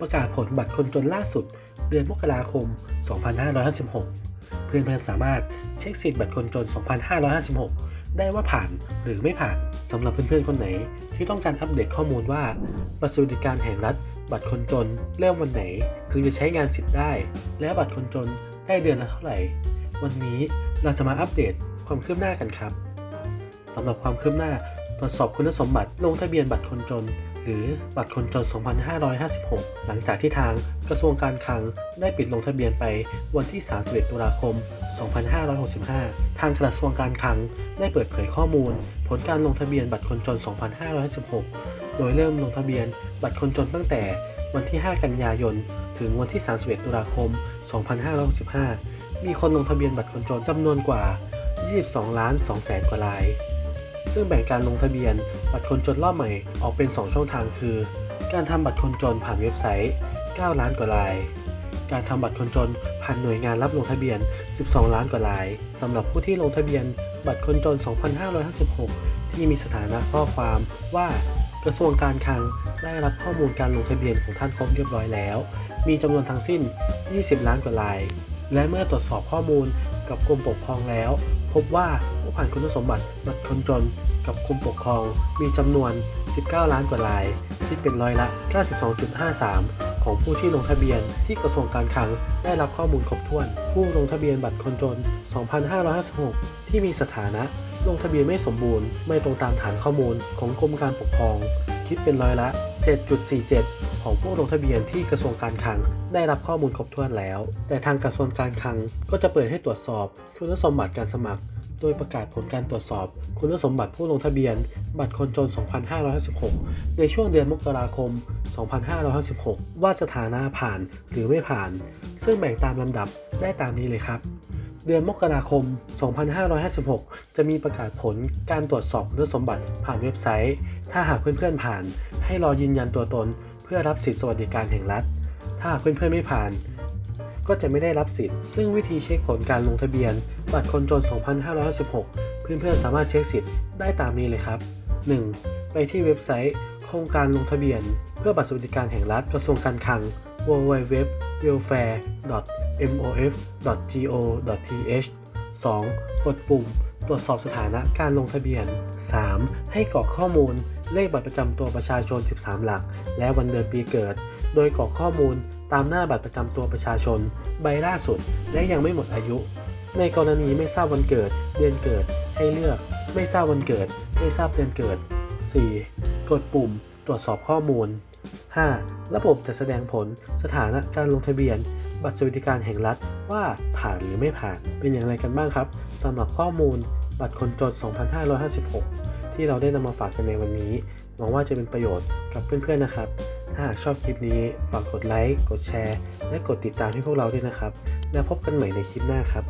ประกาศผลบัตรคนจนล่าสุด เดือนมกราคม 2556 เพื่อนๆสามารถเช็คสิทธิ์บัตรคนจน 2556 ได้ว่าผ่านหรือไม่ผ่านสำหรับเพื่อนๆคนไหน ที่ต้องการอัปเดตข้อมูลว่าบัตรสวัสดิการแห่งรัฐ บัตรคนจนเริ่มวันไหนถึงจะใช้งานสิทธิ์ได้ และบัตรคนจนได้เดือนละเท่าไหร่ วันนี้เราจะมาอัปเดตความคืบหน้ากันครับสำหรับความคืบหน้าตรวจสอบคุณสมบัติลงทะเบียนบัตรคนจน หรือบัตรคนจน 2556 หลังจากที่ทางกระทรวงการคลังได้ปิดลงทะเบียนไปวันที่ 31 ตุลาคม 2565 ทางกระทรวงการคลังได้เปิดเผยข้อมูล ผลการลงทะเบียนบัตรคนจน 2516โดยเริ่มลงทะเบียนบัตรคนจนตั้งแต่วันที่ 5 กันยายน ถึงวันที่ 31 ตุลาคม 2565 มีคนลงทะเบียนบัตรคนจนจำนวนกว่า 22 ล้าน 2 แสนกว่าราย ซึ่งแบ่งการลงทะเบียน บัตรคนจนรอบใหม่ออกเป็น 2 ช่องทางคือ การทำบัตรคนจนผ่านเว็บไซต์ 9 ล้านกว่าราย การทำบัตรคนจนผ่านหน่วยงานรับลงทะเบียน 12 ล้านกว่ารายสำหรับผู้ที่ลงทะเบียน บัตรคนจน 2556 ที่มีสถานะข้อความว่ากระทรวงการคลังได้รับข้อมูลการลงทะเบียนของท่านครบเรียบร้อยแล้ว มีจำนวนทั้งสิ้น 20 ล้านกว่าราย และเมื่อตรวจสอบข้อมูล กับกรมปกครองแล้ว พบว่าผู้ผ่านคุณสมบัติบัตรคนจนกับกรมปกครองมีจำนวน 19 ล้านกว่าราย คิดเป็นร้อยละ 92.53 ของผู้ที่ลงทะเบียนที่กระทรวงการคลังได้รับข้อมูลครบถ้วน ผู้ลงทะเบียนบัตรคนจน 2,556 ที่มีสถานะลงทะเบียนไม่สมบูรณ์ ไม่ตรงตามฐานข้อมูลของกรมการปกครอง คิดเป็นร้อยละ 7.47 ของผู้ลงทะเบียนที่กระทรวงการคลังได้รับข้อมูลครบถ้วนแล้ว แต่ทางกระทรวงการคลังก็จะเปิดให้ตรวจสอบคุณสมบัติการสมัคร โดยประกาศผลการตรวจสอบ คุณสมบัติผู้ลงทะเบียน บัตรคนจน 2556 ในช่วงเดือนมกราคม 2556 ว่าสถานะผ่านหรือไม่ผ่าน ซึ่งแบ่งตามลำดับได้ตามนี้เลยครับเดือนมกราคม 2556 จะมีประกาศผลการตรวจสอบคุณสมบัติผ่านเว็บไซต์ ถ้าหากเพื่อนๆผ่าน ให้รอยืนยันตัวตน เพื่อรับสิทธิสวัสดิการแห่งรัฐ ถ้าหากเพื่อนๆไม่ผ่าน ก็จะไม่ได้รับสิทธิ์ ซึ่งวิธีเช็คผลการลงทะเบียน บัตรคนจน 2516เพื่อนๆสามารถเช็คสิทธิ์ได้ตามนี้เลยครับ 1. ไปที่เว็บไซต์ โครงการลงทะเบียน เพื่อบัตรสวัสดิการแห่งรัฐกระทรวงการคลัง www.welfare.mof.go.th 2. กดปุ่ม ตรวจสอบสถานะการลงทะเบียน 3. ให้กรอกข้อมูลเลขบัตรประจำตัวประชาชน 13 หลัก และวันเดือนปีเกิด โดยกรอกข้อมูลตามหน้าบัตรประจำตัวประชาชน ใบล่าสุด และยังไม่หมดอายุ ในกรณีไม่ทราบวันเกิด เดือนเกิด ให้เลือก ไม่ทราบวันเกิด ไม่ทราบเดือนเกิด 4. กดปุ่ม ตรวจสอบข้อมูล 5. ระบบจะแสดงผลสถานะการลงทะเบียน บัตรสวัสดิการแห่งรัฐว่าผ่านหรือไม่ผ่านเป็นอย่างไรกันบ้างครับสำหรับข้อมูลบัตรคนจน 2556 ที่เราได้นำมาฝากกันในวันนี้หวังว่าจะเป็นประโยชน์กับเพื่อนๆนะครับ ถ้าหากชอบคลิปนี้ฝากกดไลค์ กดแชร์ และกดติดตามให้พวกเราด้วยนะครับ แล้วพบกันใหม่ในคลิปหน้าครับ